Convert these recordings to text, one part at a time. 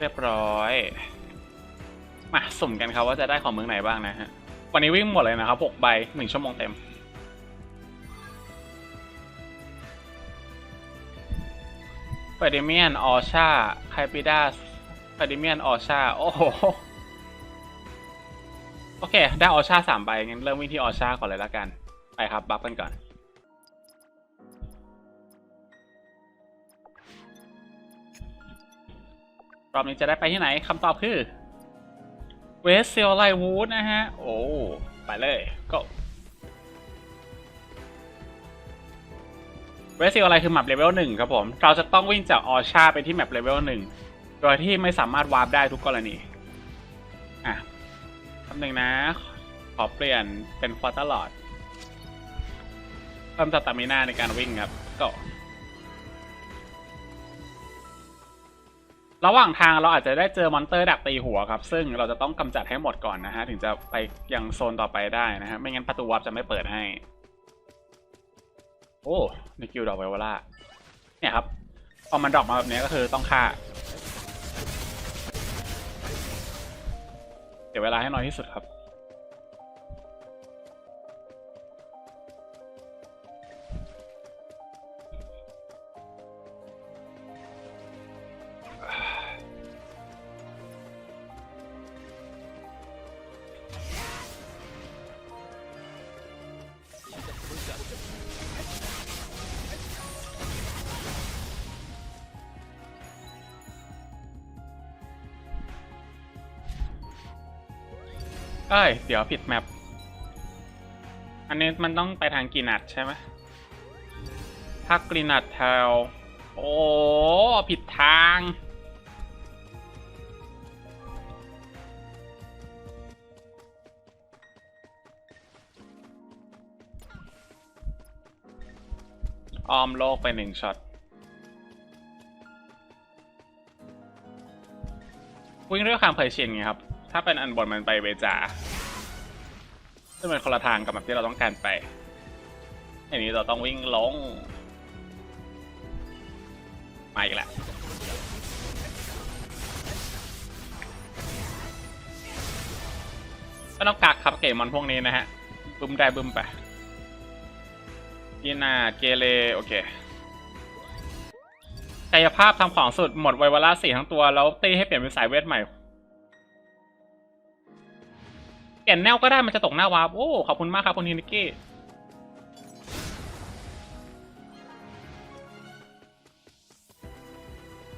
เรียบร้อย มาสุ่มกันครับว่าจะได้ของเมืองไหนบ้างนะฮะ วันนี้วิ่งหมดเลยนะครับหกใบหนึ่งชั่วโมงเต็ม เฟเดเมียน ออชาไคปิดัสเฟเดเมียน ออชา โอ้โห โอเค ได้ออชาสามใบงั้นเริ่มวิ่งที่ออชาก่อนเลยละกัน ไปครับ บัฟกันก่อน รอบนี้จะได้ไปที่ไหนคำตอบคือเวสเซลไลวูดนะฮะ โอ้ ไปเลย go เวสเซลอะไรคือแมปเลเวลหนึ่งครับผม เราจะต้องวิ่งจากออชาไปที่แมปเลเวลหนึ่งโดยที่ไม่สามารถวาร์ปได้ทุกกรณี อะคำหนึ่งนะ ขอเปลี่ยนเป็นควอเตอร์ลอดเพิ่มสตามินาในการวิ่งครับก็ ระหว่างทางเราอาจจะได้เจอมอนเตอร์ดักตีหัวครับ ซึ่งเราจะต้องกำจัดให้หมดก่อนนะฮะ ถึงจะไปยังโซนต่อไปได้นะฮะ ไม่งั้นประตูวาร์ปจะไม่เปิดให้ โอ้ในกิลดอกไวโอล่าเนี่ยครับพอมันดอกมาแบบนี้ก็คือต้องฆ่าเดี๋ยวเวลาให้น้อยที่สุดครับ เอ้ย เดี๋ยวผิดแมป อันนี้มันต้องไปทางกรีนัดใช่ไหมถ้ากรีนัดแถวโอ้ ผิดทาง อ้อมโลกไปหนึ่งช็อต วิ่งด้วยความเคยชินไงครับ ถ้าเป็นอันบนมันไปเวจาซึ่งเป็นคนละทางกับแบบที่เราต้องการไป อันนี้เราต้องวิ่งลงมาอีกแล้วก็ต้องกักครับเกมมอนพวกนี้นะฮะบึ้มได้บึ้มไปกีนาเกเรโอเคกายภาพทำของสุดหมดไววาร่าสี่ทั้งตัว แล้วตีให้เปลี่ยนเป็นสายเวทใหม่ เปลี่ยนแนวก็ได้มันจะตกหน้าวาร์ปโอ้ขอบคุณมากครับคุณฮินิกกี้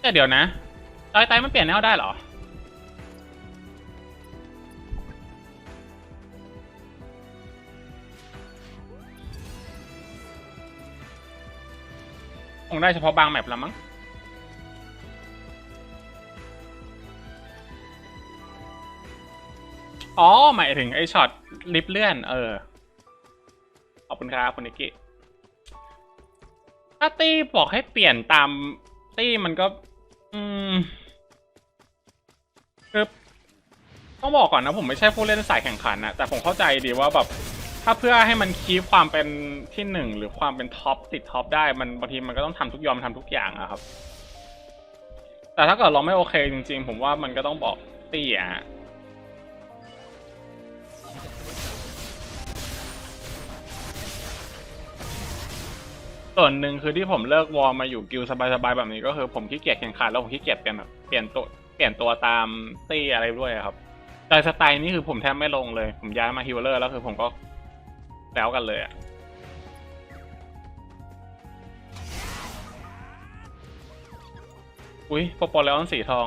แต่เดี๋ยวนะตอยไตมันเปลี่ยนแนวได้เหรอ คงได้เฉพาะบางแมปละมั้ง อ๋อ หมายถึงไอ้ช็อตลิฟเลื่อน เออ ขอบคุณครับคุณนิกกี้ถ้าตี้บอกให้เปลี่ยนตามตี้มันก็ อืมคือต้องบอกก่อนนะผมไม่ใช่ผู้เล่นสายแข่งขันนะแต่ผมเข้าใจดีว่าแบบถ้าเพื่อให้มันคีปความเป็นที่หนึ่งหรือความเป็นท็อปติดท็อปได้มันบางทีมันก็ต้องทำทุกยอมทำทุกอย่างอะครับ แต่ถ้าเกิดเราไม่โอเคจริงๆ ผมว่ามันก็ต้องบอกตี้อะ ส่วนหนึ่งคือที่ผมเลิกวอร์มาอยู่กิลสบายๆแบบนี้ก็คือผมขี้เกียจแข่งขันแล้วผมขี้เกียจเปลี่ยนแบบเปลี่ยนตัวเปลี่ยนตัวตามตี้อะไรด้วยครับแต่สไตล์นี้คือผมแทบไม่ลงเลย ผมย้ายมาฮิวเลอร์แล้วคือผมก็แล้วกันเลยอะอุ้ยโปโปเลออนสีทอง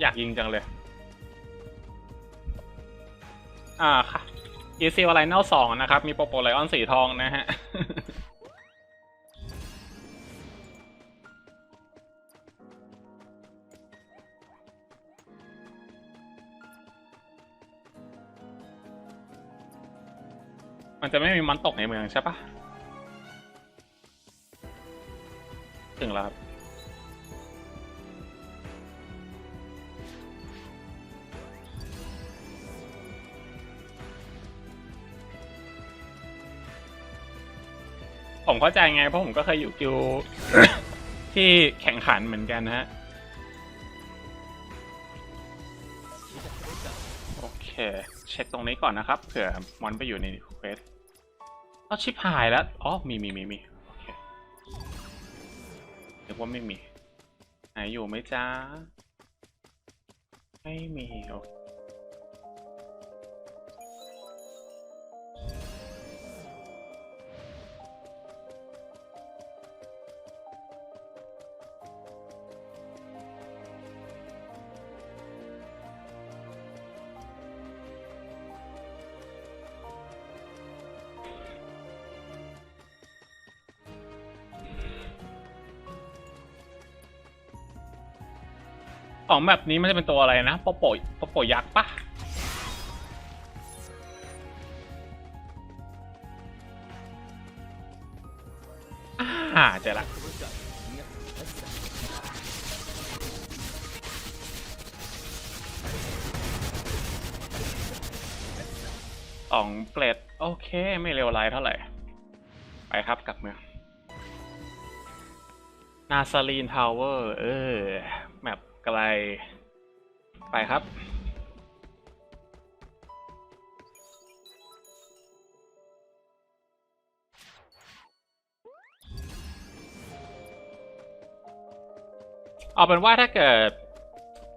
อยากยิงจังเลย อ่าค่ะอีซีวอะไรเน่าสองนะครับ มีโปโปไลออนสีทองนะฮะ มันจะไม่มีมันตกในเมืองใช่ปะถึงแล้วครับผมเข้าใจไงเพราะผมก็เคยอยู่กิวที่แข่งขันเหมือนกันนะฮะ โอเค เช็คตรงนี้ก่อนนะครับเผื่อมอนไปอยู่ในเควสเอาชิปหายแล้ว อ๋อ มีมีมีมีโอเคนึกว่าไม่มีไหนอยู่ไหมจ้า ไม่มี โอเค ของแบบนี้มันจะเป็นตัวอะไรนะโปโปโปโปยักษ์ปะอ่าเจอละสองเกรดโอเคไม่เร็วไรเท่าไหร่ ไปครับกลับเมืองนาซาลีนทาวเวอร์ เออ ไกล ไปครับ เอาเป็นว่าถ้าเกิด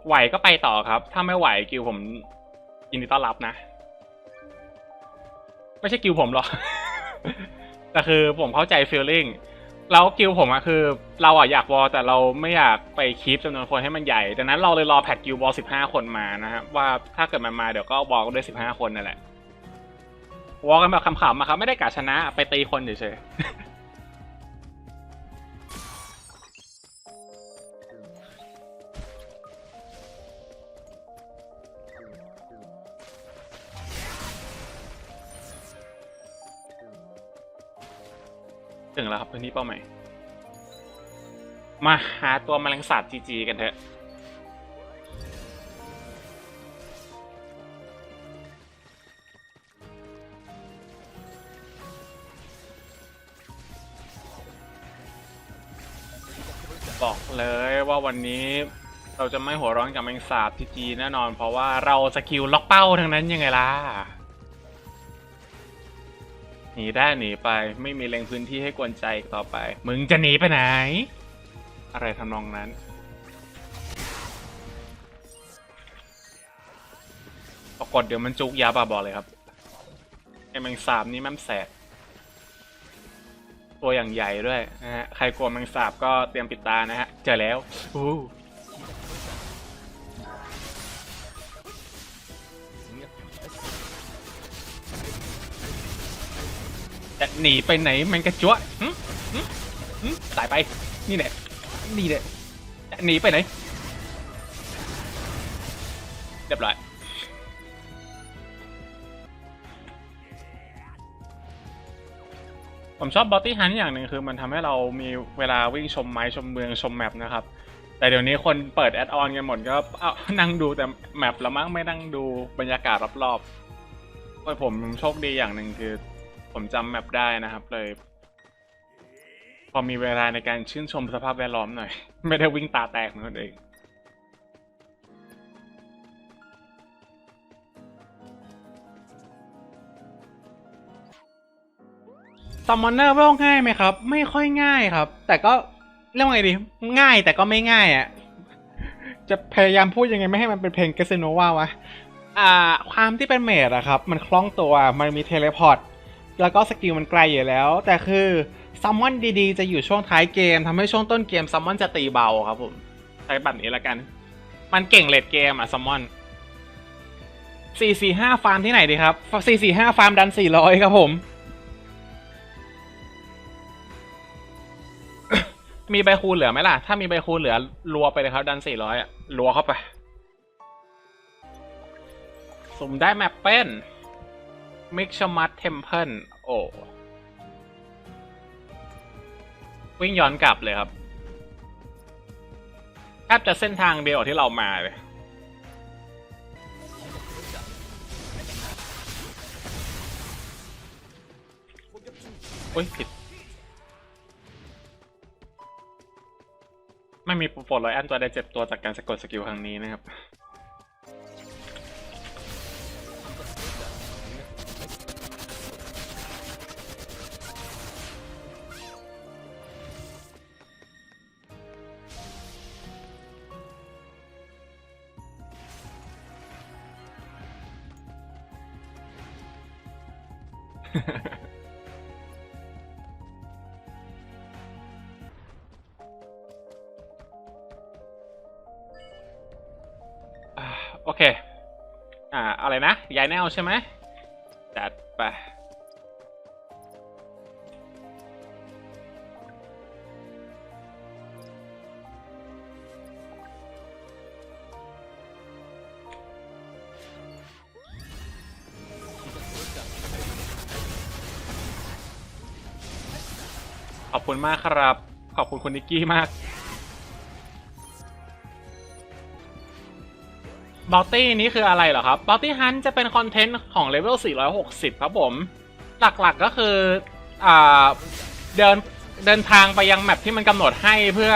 ไหวก็ไปต่อครับ ถ้าไม่ไหวกิวผมยินดีต้อนรับนะ ไม่ใช่กิวผมหรอก แต่คือผมเข้าใจฟีลลิ่ง แล้วกิวผมอะคือ เราอะอยากวอลแต่เราไม่อยากไปคีปจำนวนคนให้มันใหญ่ดังนั้นเราเลยรอแพทกิววอลสิบห้าคนมานะครับว่าถ้าเกิดมันมาเดี๋ยวก็วอลด้วยสิบห้าคนนั่นแหละวอลกันแบบขำๆมาครับ ไม่ได้กะชนะไปตีคนเฉยๆ ถึงแล้วครับพื้นที่เป้าหมายมาหาตัวแมลงสาบจีจีกันเถอะบอกเลยว่าวันนี้เราจะไม่หัวร้อนกับแมงสาบทีจีแน่นอน เพราะว่าเราสกิลล็อกเป้าทั้งนั้นยังไงล่ะ หนีได้หนีไปไม่มีแรงพื้นที่ให้กวนใจอีกต่อไป มึงจะหนีไปไหน อะไรทำนองนั้น ปรากฏเดี๋ยวมันจุกยาบาบอกเลยครับ ไอ้แมงสาบนี่แม่งแสบตัวอย่างใหญ่ด้วยนะฮะ ใครกลัวแมงสาบก็เตรียมปิดตานะฮะ เจอแล้วอู้ จะหนีไปไหนแมงกระจัวหึหึหึตายไป นี่แหละ นี่แหละจะหนีไปไหน เรียบร้อย ผมชอบบอ t ตี้ฮันอย่างหนึ่งคือมันทำให้เรามีเวลาวิ่งชมไม้ชมเมืองชมแมปนะครับ แต่เดี๋ยวนี้คนเปิดแอดออนกันหมดก็เอานั่งดูแต่แมปล้วมั้งไม่นั่งดูบรรยากาศรอบๆก็ผมโชคดีอย่างหนึ่งคือ ผมจำแมปได้นะครับเลย พอมีเวลาในการชื่นชมสภาพแวดล้อมหน่อย ไม่ได้วิ่งตาแตกเหมือนคนอื่นซัมมอนเนอร์เวลง่ายไหมครับ ไม่ค่อยง่ายครับ แต่ก็เรียกว่าไงดี ง่ายแต่ก็ไม่ง่ายอะ่ะ จะพยายามพูดยังไงไม่ให้มันเป็นเพลงเกสโนวาวะ อ่า ความที่เป็นเมดอะครับ มันคล่องตัว มันมีเทเลพอร์ต แล้วก็สกิลมันไกลอยู่แล้ว แต่คือซัมมอนดีๆ จะอยู่ช่วงท้ายเกมทำให้ช่วงต้นเกมซัมมอนจะตีเบาครับผมใช้แบบนี้ละกัน มันเก่งเลดเกมอะซัมมอนสี่สี่ห้าฟาร์มที่ไหนดีครับสี่สี่ห้าฟาร์มดันสี่ร้อยครับผม มีใบคูณเหลือไหมล่ะ ถ้ามีใบคูณเหลือรัวไปเลยครับ ดันสี่ร้อยอะรัวเข้าไปสุ่มได้แมปเป็นมิกชมัตเทมเพิล อ้วิ่งย้อนกลับเลยครับแทบจะเส้นทางเดียวกับที่เรามาเลยอุ้ยผิด ไม่มีโปรร้อยอันตัวใดเจ็บตัวจากการสะกดสกิลครั้งนี้นะครับ โอเค อ่า อะไรนะยายแนวใช่ไหม คุณมากครับ ขอบคุณคุณนิกกี้มากบ o ลตี้นี้คืออะไรเหรอครับบ o ลตี้ฮันจะเป็นคอนเทนต์ของเลเวล 460 ครับผม หลักๆก็คืออ่าเดินเดินทางไปยังแมปที่มันกำหนดให้เพื่อ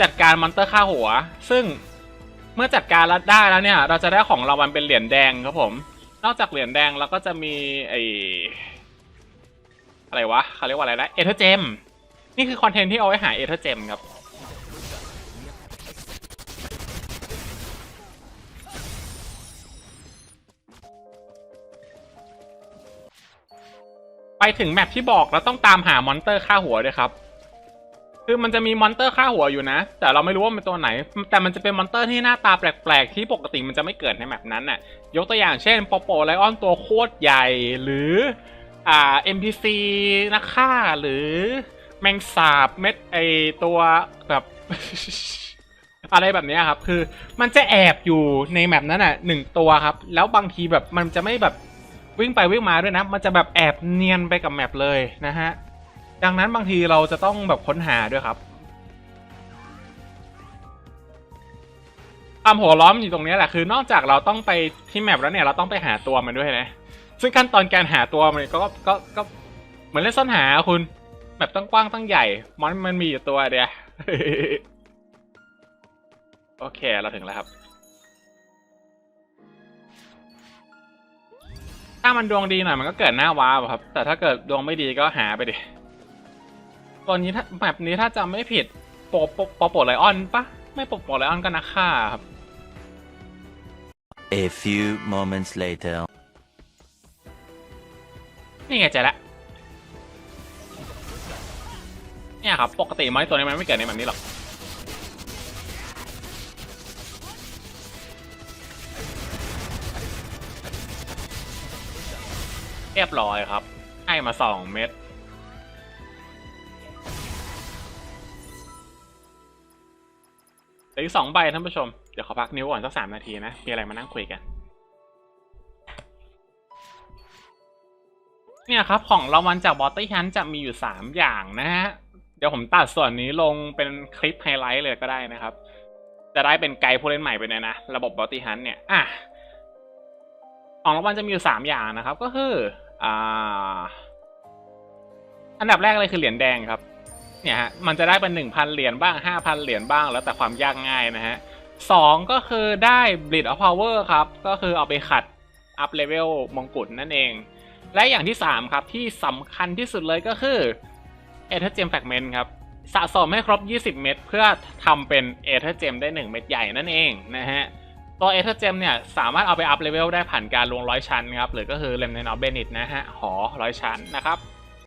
จัดการมอนเตอร์ฆ่าหัว ซึ่งเมื่อจัดการแล้วได้แล้วเนี่ย เราจะได้ของรางวัลเป็นเหรียญแดงครับผม นอกจากเหรียญแดงแล้วก็จะมีไออะไรวะเขาเรียกว่าอะไรนะเอเธอร์เจม นี่คือคอนเทนต์ที่เอาไว้หาเอเธอร์เจมครับ ไปถึงแมปที่บอกแล้วต้องตามหามอนเตอร์ฆ่าหัวด้วยครับ คือมันจะมีมอนเตอร์ฆ่าหัวอยู่นะ แต่เราไม่รู้ว่ามันตัวไหน แต่มันจะเป็นมอนเตอร์ที่หน้าตาแปลกๆ ที่ปกติมันจะไม่เกิดในแมปนั้นน่ะ ยกตัวอย่างเช่นปอโปไลออนตัวโคตรใหญ่หรืออ่า NPC นักฆ่าหรือ แมงสาบเม็ดไอตัวแบบ อะไรแบบนี้ครับ คือมันจะแอบอยู่ในแมปนั้นน่ะหนึ่งตัวครับ แล้วบางทีแบบมันจะไม่แบบวิ่งไปวิ่งมาด้วยนะ มันจะแบบแอบเนียนไปกับแมปเลยนะฮะ ดังนั้นบางทีเราจะต้องแบบค้นหาด้วยครับความหัวล้อมอยู่ตรงนี้แหละคือนอกจากเราต้องไปที่แมปแล้วเนี่ยเราต้องไปหาตัวมันด้วยนะ ซึ่งขั้นตอนการหาตัวมันก็ก็ก็เหมือนเล่นซ่อนหาคุณ แบบตั้งกว้างตั้งใหญ่ มอนมันมีอยู่ตัวเดียว โอเค เราถึงแล้วครับ ถ้ามันดวงดีหน่อยมันก็เกิดหน้าว้าวครับ แต่ถ้าเกิดดวงไม่ดีก็หาไปดิตัวนี้ถ้าแบบนี้ถ้าจำไม่ผิดโปโปโปโปไลออนปะไม่โปโปไลออนก็นักฆ่าครับ A few moments later. นี่ไงเจอละ เนี่ยครับ ปกติมอนตัวนี้มันไม่เกิดในแบบนี้หรอกเรียบร้อยครับ ให้มาสองเม็ดเหลืออีกสองใบท่านผู้ชม เดี๋ยวขอพักนิ้วก่อนสักสามนาทีนะ มีอะไรมานั่งคุยกัน เนี่ยครับ ของรางวัลจากบอตตี้ฮันจะมีอยู่3อย่างนะฮะ ดี๋ยวผมตัดส่วนนี้ลงเป็นคลิปไฮไลท์เลยก็ได้นะครับ จะได้เป็นไกด์ผู้เล่นใหม่ไปเลยนะ ระบบบอตตี้ฮันเนี่ย อะของรางวัลจะมีอยู่3อย่างนะครับ ก็คืออ่าอันดับแรกเลยคือเหรียญแดงครับ เนี่ยฮะ มันจะได้เป็น1,000เหรียญบ้าง5,000เหรียญบ้างแล้วแต่ความยากง่ายนะฮะสองก็คือได้ Bleed of Power ครับ ก็คือเอาไปขัดอัพเลเวลมงกุฎนั่นเอง และอย่างที่3ครับที่สำคัญที่สุดเลยก็คือ เอเธอร์เจมแฟกเมนต์ครับสะสมให้ครบ 20 เม็ดเพื่อทำเป็นเอเธอร์เจมได้ 1 เม็ดใหญ่นั่นเองนะฮะตัวเอเธอร์เจมเนี่ยสามารถเอาไปอัพเลเวลได้ผ่านการลงร้อยชั้นครับหรือก็คือเลมเนนอเบนิตนะฮะหอร้อยชั้นนะครับ